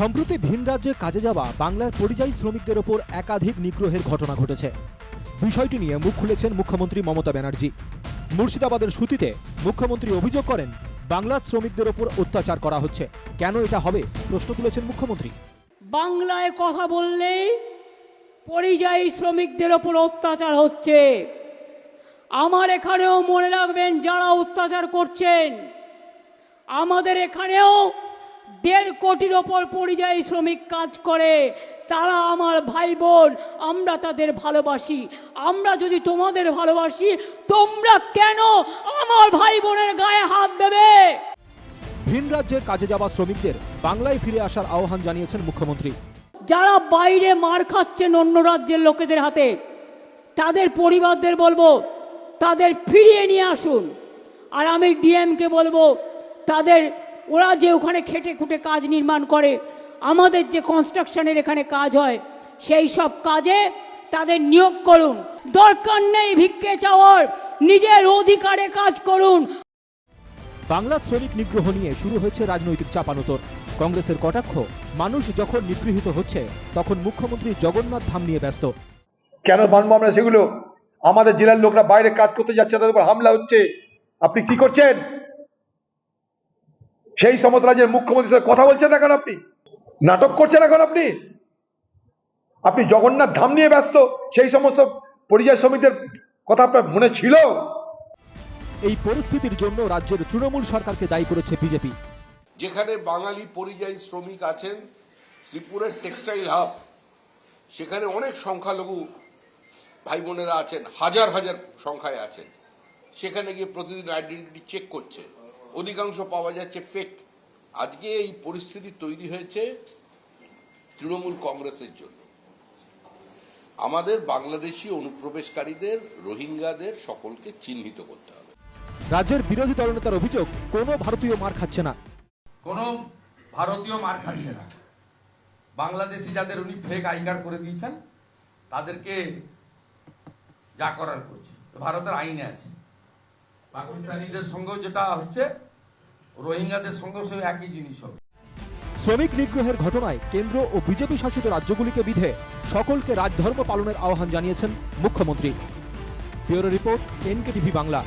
সম্প্রতি ভিন রাজ্যে কাজে যাওয়া বাংলার পরিযায়ী শ্রমিকদের ওপর একাধিক নিগ্রহের ঘটনা ঘটেছে। বিষয়টি নিয়ে মুখ খুলেছেন মুখ্যমন্ত্রী মমতা ব্যানার্জি। মুর্শিদাবাদের সুতিতে মুখ্যমন্ত্রী অভিযোগ করেন বাংলার শ্রমিকদের ওপর অত্যাচার করা হচ্ছে। কেন এটা হবে? প্রশ্ন তুলেছেন মুখ্যমন্ত্রী। বাংলায় কথা বললেই পরিযায়ী শ্রমিকদের ওপর অত্যাচার হচ্ছে। আমার এখানেও মনে রাখবেন, যারা অত্যাচার করছেন, আমাদের এখানেও দেড় কোটির ওপর পরিযায়ী শ্রমিক কাজ করে তারা আমার ভাই বোন আমরা তাদের ভালোবাসি। আমরা যদি তোমাদের ভালোবাসি তোমরা কেন আমার ভাই বোনের গায়ে হাত দেবে? ভিন রাজ্যে কাজে যাওয়া শ্রমিকদের বাংলায় ফিরে আসার আহ্বান জানিয়েছেন মুখ্যমন্ত্রী। যারা বাইরে মার খাচ্ছেন অন্য রাজ্যের লোকেদের হাতে তাদের পরিবারদের বলব তাদের ফিরিয়ে নিয়ে আসুন। আর আমি ডিএমকে বলব তাদের ওরা যে ওখানে খেটে খুঁটে কাজ নির্মাণ করে আমাদের যে কনস্ট্রাকশনের এখানে কাজ হয় সেই সব কাজে তাদের নিয়োগ করুন। দরকার নেই ভিক্ষে চাওয়ার নিজের অধিকারে কাজ করুন। বাংলা শ্রমিক নিগ্রহ নিয়ে শুরু হয়েছে রাজনৈতিক চাপানোতর। কংগ্রেসের কটাক্ষ মানুষ যখন নিগৃহীত হচ্ছে তখন মুখ্যমন্ত্রী জগন্নাথ ধাম নিয়ে ব্যস্ত। কেন মানবো আমরা সেগুলো? আমাদের জেলার লোকরা বাইরে কাজ করতে যাচ্ছে তাদের উপর হামলা হচ্ছে। আপনি কি করছেন? সেই সমস্ত রাজ্যের মুখ্যমন্ত্রীর সাথে কথা বলছেন এখন আপনি? নাটক করছেন এখন আপনি? আপনি জগন্নাথ ধাম নিয়ে ব্যস্ত সেই সমস্ত পরিযায়ী শ্রমিকদের কথা আপনার মনে ছিল? এই পরিস্থিতির জন্য রাজ্যের তৃণমূল সরকারকে দায়ী করেছে বিজেপি। যেখানে বাঙালি পরিযায়ী শ্রমিক আছেন ত্রিপুরের টেক্সটাইল হাব সেখানে অনেক সংখ্যালঘু ভাই বোনেরা আছেন হাজার হাজার সংখ্যায় আছেন। সেখানে গিয়ে প্রতিদিন আইডেন্টিটি চেক করছে। অধিকাংশ পাওয়া যাচ্ছে ফেক আজকে এই পরিস্থিতি তৈরি হয়েছে তৃণমূল কংগ্রেসের জন্য। আমাদের বাংলাদেশি অনুপ্রবেশকারীদের রোহিঙ্গাদের সকলকে চিহ্নিত করতে হবে। রাজ্যের বিরোধী দলনেতার অভিযোগ কোনো ভারতীয় মার খাচ্ছে না। কোনো ভারতীয় মার খাচ্ছে না। বাংলাদেশি যাদের উনি ফেক আই কার্ড করে দিয়েছেন তাদেরকে যা করার করছে। ভারতের আইনে আছে। পাকিস্তানিদের সঙ্গেও যেটা হচ্ছে, রোহিঙ্গাদের সঙ্গেও সে একই জিনিস হবে। শ্রমিক নিগ্রহের ঘটনায় কেন্দ্র ও বিজেপি শাসিত রাজ্যগুলিকে বিধে সকলকে রাজধর্ম পালনের আহ্বান জানিয়েছেন মুখ্যমন্ত্রী। Bureau report NK TV Bangla.